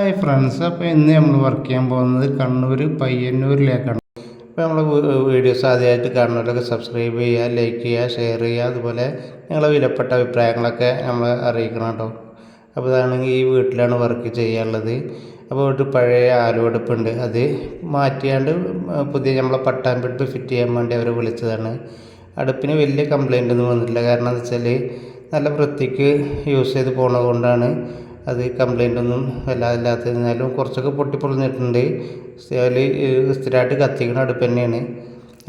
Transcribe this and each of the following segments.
Hi friends അപ്പോൾ ഇന്ന് നമ്മൾ വർക്ക് ചെയ്യാൻ പോകുന്നത് കണ്ണൂർ പയ്യന്നൂരിലേക്കാണ്. അപ്പോൾ നമ്മൾ വീഡിയോസ് ആദ്യമായിട്ട് കാണുന്നവരൊക്കെ സബ്സ്ക്രൈബ് ചെയ്യുക ലൈക്ക് ചെയ്യുക ഷെയർ ചെയ്യുക അതുപോലെ നിങ്ങളെ വിലപ്പെട്ട അഭിപ്രായങ്ങളൊക്കെ നമ്മൾ അറിയിക്കണം കേട്ടോ. അപ്പോൾ അതാണെങ്കിൽ ഈ വീട്ടിലാണ് വർക്ക് ചെയ്യാനുള്ളത്. അപ്പോൾ ഒരു പഴയ ആലുവടുപ്പുണ്ട് അത് മാറ്റിയാണ്ട് പുതിയ നമ്മളെ പട്ടാമ്പെടുപ്പ് ഫിറ്റ് ചെയ്യാൻ വേണ്ടി അവർ വിളിച്ചതാണ്. അടുപ്പിന് വലിയ കംപ്ലൈന്റ് ഒന്നും വന്നിട്ടില്ല. കാരണം എന്താ വെച്ചാൽ നല്ല വൃത്തിക്ക് യൂസ് ചെയ്ത് പോണത് കൊണ്ടാണ് അത് കംപ്ലൈന്റ് ഒന്നും അല്ല ഇല്ലാത്തതിനാലും കുറച്ചൊക്കെ പൊട്ടിപ്പൊളിഞ്ഞിട്ടുണ്ട്. അതിൽ സ്ഥിരമായിട്ട് കത്തിക്കുന്ന അടുപ്പ് തന്നെയാണ്.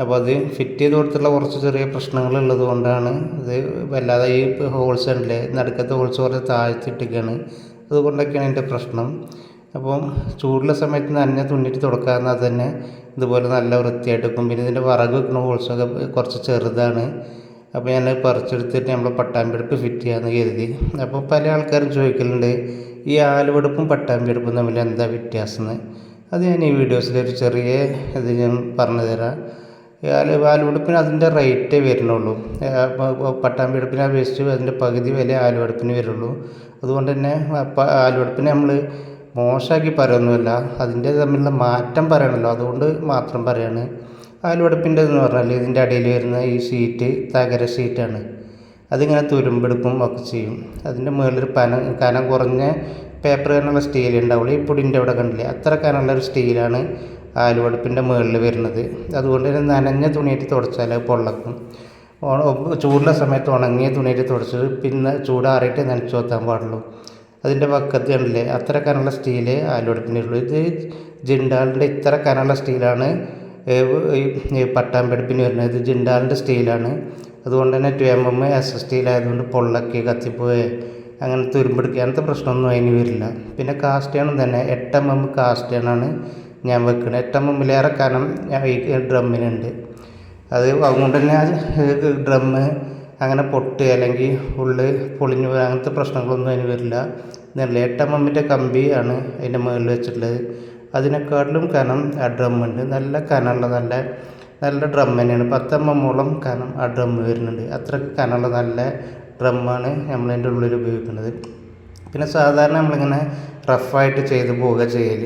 അപ്പോൾ അത് ഫിറ്റ് ചെയ്ത് കൊടുത്തുള്ള കുറച്ച് ചെറിയ പ്രശ്നങ്ങൾ ഉള്ളത് കൊണ്ടാണ് അത് വല്ലാതെ ഈ ഹോൾസ് ഉണ്ടല്ലേ നടുക്കത്തെ ഹോൾസ് കുറച്ച് താഴ്ത്തിയിട്ടൊക്കെയാണ് അതുകൊണ്ടൊക്കെയാണ് എന്റെ പ്രശ്നം. അപ്പം ചൂടുള്ള സമയത്ത് നനഞ്ഞ തുന്നിട്ട് തുടക്കാന്നാൽ തന്നെ ഇതുപോലെ നല്ല വൃത്തിയായിട്ട് വെക്കും. പിന്നെ ഇതിന്റെ വിറക് വെക്കുന്ന ഹോൾസൊക്കെ കുറച്ച് ചെറുതാണ്. അപ്പോൾ ഞാൻ പറിച്ചെടുത്തിട്ട് നമ്മൾ പട്ടാമ്പിയെടുപ്പ് ഫിറ്റ് ചെയ്യാമെന്ന് കരുതി. അപ്പോൾ പല ആൾക്കാരും ചോദിക്കലുണ്ട് ഈ ആലുവെടുപ്പും പട്ടാമ്പിയെടുപ്പും തമ്മിൽ എന്താ വ്യത്യാസം എന്ന് അത് ഞാൻ ഈ വീഡിയോസിൽ ഒരു ചെറിയ ഇത് ഞാൻ പറഞ്ഞു തരാം. ആലു ആലുവെടുപ്പിന് അതിന്റെ റേറ്റേ വരുന്നുള്ളൂ. പട്ടാമ്പിയെടുപ്പിനെ അപേക്ഷിച്ച് അതിന്റെ പകുതി വില ആലുവെടുപ്പിന് വരുള്ളൂ. അതുകൊണ്ട് തന്നെ ആലുവെടുപ്പിനെ നമ്മൾ മോശമാക്കി പറയുന്നില്ല അതിന്റെ തമ്മിലുള്ള മാറ്റം പറയണമല്ലോ അതുകൊണ്ട് മാത്രം പറയാണ്. ആലുവടുപ്പിന്റെ എന്ന് പറഞ്ഞാൽ ഇതിന്റെ അടിയിൽ വരുന്ന ഈ സീറ്റ് തകര സീറ്റാണ് അതിങ്ങനെ തുരുമ്പെടുക്കും ഒക്കെ ചെയ്യും. അതിന്റെ മുകളിലൊരു പന കനം കുറഞ്ഞ പേപ്പർ കനുള്ള സ്റ്റീൽ ഉണ്ടാവുള്ളൂ. ഈ പൊടിന്റെ അവിടെ കണ്ടില്ലേ? അത്ര കനമുള്ള ഒരു സ്റ്റീലാണ് ആലുവടുപ്പിന്റെ മുകളിൽ വരുന്നത്. അതുകൊണ്ട് തന്നെ നനഞ്ഞ തുണിയായിട്ട് തുടച്ചാൽ പൊള്ളക്കും. ചൂടുള്ള സമയത്ത് ഉണങ്ങിയ തുണിയായിട്ട് തുടച്ച് പിന്നെ ചൂടാറിയിട്ട് നനച്ചു വെത്താൻ പാടുള്ളൂ. അതിന്റെ വക്കത്ത് കണ്ടില്ലേ? അത്ര കനമുള്ള സ്റ്റീൽ ആലുവടുപ്പിന്റെ ഉള്ളൂ ഇത് ജിണ്ടാലിന്റെ ഇത്ര കനമുള്ള സ്റ്റീലാണ് ഈ പട്ടാമ്പെടുപ്പിന് വരുന്നത് ഇത് ജിണ്ടാലിന്റെ സ്റ്റീലാണ്. അതുകൊണ്ട് തന്നെ ടു എം എം എസ് സ്റ്റീലായതുകൊണ്ട് പൊള്ളക്കി കത്തിപ്പോയെ അങ്ങനെ തുരുമ്പെടുക്കുക അങ്ങനത്തെ പ്രശ്നമൊന്നും അതിന് വരില്ല. പിന്നെ കാസ്റ്റേണും തന്നെ. എട്ട് എം എം കാസ്റ്റേണാണ് ഞാൻ വെക്കുന്നത് എട്ട് എം എമ്മിലേറെ കനം ഈ ഡ്രമ്മിനുണ്ട്. അത് അതുകൊണ്ട് തന്നെ ഡ്രമ്മ് അങ്ങനെ പൊട്ട് അല്ലെങ്കിൽ ഉള്ള് പൊളിഞ്ഞു പോകുക അങ്ങനത്തെ പ്രശ്നങ്ങളൊന്നും അതിന് വരില്ല. എന്നല്ല എട്ട് എം എമ്മിന്റെ കമ്പിയാണ് അതിന്റെ മുകളിൽ വെച്ചിട്ടുള്ളത്. അതിനെക്കാട്ടിലും കനം ആ ഡ്രമ്മുണ്ട് നല്ല കനമുള്ള നല്ല നല്ല ഡ്രം തന്നെയാണ്. പത്ത് എം എമ്മോളം കനം ആ ഡ്രം വരുന്നുണ്ട്. അത്രയ്ക്ക് കനമുള്ള നല്ല ഡ്രമ്മാണ് നമ്മളതിന്റെ ഉള്ളിൽ ഉപയോഗിക്കുന്നത്. പിന്നെ സാധാരണ നമ്മളിങ്ങനെ റഫായിട്ട് ചെയ്ത് പോവുക ചെയ്യൽ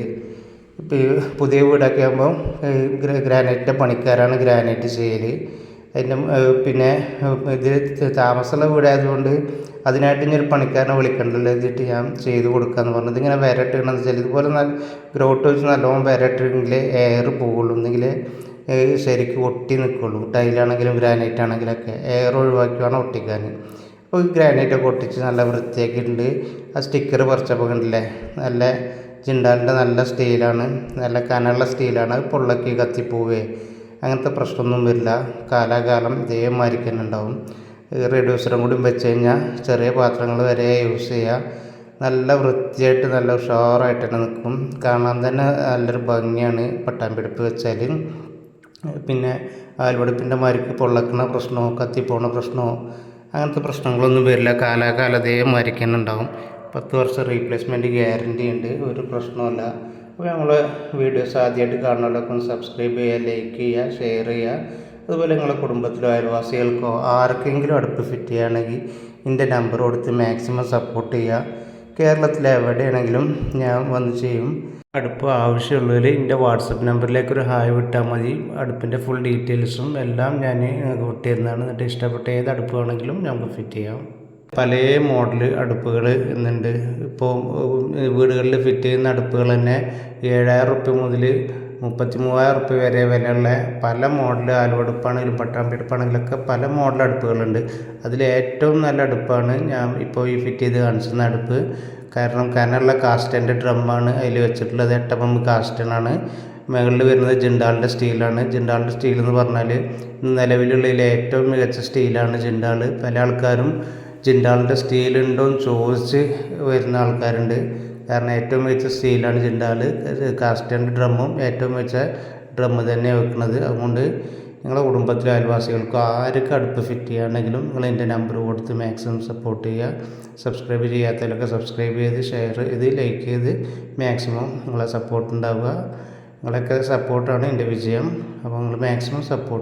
ഇപ്പോൾ പുതിയ വീടൊക്കെ ആകുമ്പോൾ ഗ്രാനൈറ്റിന്റെ പണിക്കാരാണ് ഗ്രാനൈറ്റ് ചെയ്യൽ അതിന്റെ പിന്നെ ഇത് താമസമുള്ള വീടായതുകൊണ്ട് അതിനായിട്ട് ഇനി ഒരു പണിക്കാരനെ വിളിക്കണ്ടല്ലോ എന്നിട്ട് ഞാൻ ചെയ്ത് കൊടുക്കാന്ന് പറഞ്ഞത്. ഇങ്ങനെ വിരട്ടിടണമെന്ന് വെച്ചാൽ ഇതുപോലെ നല്ല ഗ്രോട്ട് വെച്ച് നല്ലോണം വിരട്ടിട്ടെങ്കിൽ എയർ പോകുള്ളൂ എന്നെങ്കിൽ ശരിക്ക് ഒട്ടി നിൽക്കുള്ളൂ. ടൈലാണെങ്കിലും ഗ്രാനൈറ്റ് ആണെങ്കിലൊക്കെ എയർ ഒഴിവാക്കി വേണം ഒട്ടിക്കാൻ. അപ്പോൾ ഗ്രാനൈറ്റൊക്കെ ഒട്ടിച്ച് നല്ല വൃത്തിയാക്കിയിട്ടുണ്ട്. ആ സ്റ്റിക്കർ പറിച്ചപ്പോൾ കണ്ടില്ലേ നല്ല ജിണ്ടാലിന്റെ നല്ല സ്റ്റീലാണ് നല്ല കനമുള്ള സ്റ്റീലാണ്. അത് പൊള്ളക്കി കത്തിപ്പോവേ. അങ്ങനത്തെ പ്രശ്നമൊന്നും വരില്ല. കാലാകാലം ഇതേമാതിരിക്ക് തന്നെ ഉണ്ടാവും റെഡ്യൂസറും കൂടി വെച്ച് കഴിഞ്ഞാൽ ചെറിയ പാത്രങ്ങൾ വരെ യൂസ് ചെയ്യുക നല്ല വൃത്തിയായിട്ട് നല്ല ഉഷാറായിട്ട് തന്നെ നിൽക്കും കാണാൻ തന്നെ നല്ലൊരു ഭംഗിയാണ് പട്ടാമ്പിടുപ്പ് വെച്ചാൽ പിന്നെ ആൽവടുപ്പിന്റെ മാരിക്ക് പൊള്ളക്കണ പ്രശ്നമോ കത്തിപ്പോണ പ്രശ്നമോ അങ്ങനത്തെ പ്രശ്നങ്ങളൊന്നും വരില്ല. കാലാകാലതയെ മാരിക്കുന്നുണ്ടാവും പത്ത് വർഷം റീപ്ലേസ്മെന്റ് ഗ്യാരണ്ടി ഉണ്ട് ഒരു പ്രശ്നമല്ല അപ്പോൾ നമ്മൾ വീഡിയോസ് ആദ്യമായിട്ട് കാണുന്നവരൊക്കെ ഒന്ന് സബ്സ്ക്രൈബ് ചെയ്യുക ലൈക്ക് ചെയ്യുക ഷെയർ ചെയ്യുക. അതുപോലെ നിങ്ങളുടെ കുടുംബത്തിലോ അയൽവാസികൾക്കോ ആർക്കെങ്കിലും അടുപ്പ് ഫിറ്റ് ചെയ്യുകയാണെങ്കിൽ എന്റെ നമ്പർ കൊടുത്ത് മാക്സിമം സപ്പോർട്ട് ചെയ്യുക. കേരളത്തിൽ എവിടെയാണെങ്കിലും ഞാൻ വന്ന് ചെയ്യും. അടുപ്പ് ആവശ്യമുള്ളവർ എന്റെ വാട്സപ്പ് നമ്പറിലേക്ക് ഒരു ഹായ് വിട്ടാൽ മതി. അടുപ്പിന്റെ ഫുൾ ഡീറ്റെയിൽസും എല്ലാം ഞാൻ വിട്ടിരുന്നതാണ് എന്നിട്ട് ഇഷ്ടപ്പെട്ട ഏത് അടുപ്പ് വേണമെങ്കിലും നമുക്ക് ഫിറ്റ് ചെയ്യാം. പല മോഡൽ അടുപ്പുകൾ ഇന്നുണ്ട്. ഇപ്പോൾ വീടുകളിൽ ഫിറ്റ് ചെയ്യുന്ന അടുപ്പുകൾ തന്നെ ഏഴായിരം റുപ്യ മുതൽ മുപ്പത്തി മൂവായിരം റുപ്യ വരെ വിലയുള്ള പല മോഡൽ ആലുവടുപ്പാണെങ്കിലും പട്ടാമ്പിടുപ്പാണെങ്കിലൊക്കെ പല മോഡൽ അടുപ്പുകളുണ്ട്. അതിൽ ഏറ്റവും നല്ല അടുപ്പാണ് ഞാൻ ഇപ്പോൾ ഈ ഫിറ്റ് ചെയ്ത് കാണിച്ചിരുന്ന അടുപ്പ്. കാരണം കനമുള്ള കാസ്റ്റന്റെ ഡ്രമ്മാണ് അതിൽ വെച്ചിട്ടുള്ളത്. എട്ടപ്പം കാസ്റ്റനാണ്. മുകളിൽ വരുന്നത് ജിണ്ടാളിന്റെ സ്റ്റീലാണ്. ജിണ്ടാളിന്റെ സ്റ്റീൽ എന്ന് പറഞ്ഞാൽ നിലവിലുള്ളതിൽ ഏറ്റവും മികച്ച സ്റ്റീലാണ് ജിണ്ടാൾ പല ആൾക്കാരും ജിണ്ടാളിന്റെ സ്റ്റീലുണ്ടോ എന്ന് ചോദിച്ച് വരുന്ന ആൾക്കാരുണ്ട്. കാരണം ഏറ്റവും മികച്ച സ്റ്റീലാണ് ജിൻഡാൽ കാസ്റ്റന്റെ ഡ്രമ്മും ഏറ്റവും മികച്ച ഡ്രമ്മ് തന്നെ വെക്കുന്നത് അതുകൊണ്ട് നിങ്ങളുടെ കുടുംബത്തിലെ അയൽവാസികൾക്കും ആർക്ക് അടുപ്പ് ഫിറ്റ് ചെയ്യുകയാണെങ്കിലും നിങ്ങൾ എന്റെ നമ്പർ കൊടുത്ത് മാക്സിമം സപ്പോർട്ട് ചെയ്യുക. സബ്സ്ക്രൈബ് ചെയ്യാത്തവരൊക്കെ സബ്സ്ക്രൈബ് ചെയ്ത് ഷെയർ ചെയ്ത് ലൈക്ക് ചെയ്ത് മാക്സിമം നിങ്ങളെ സപ്പോർട്ട് ഉണ്ടാവുക. നിങ്ങളൊക്കെ സപ്പോർട്ടാണ് എന്റെ വിജയം. അപ്പോൾ നിങ്ങൾ മാക്സിമം സപ്പോർട്ട്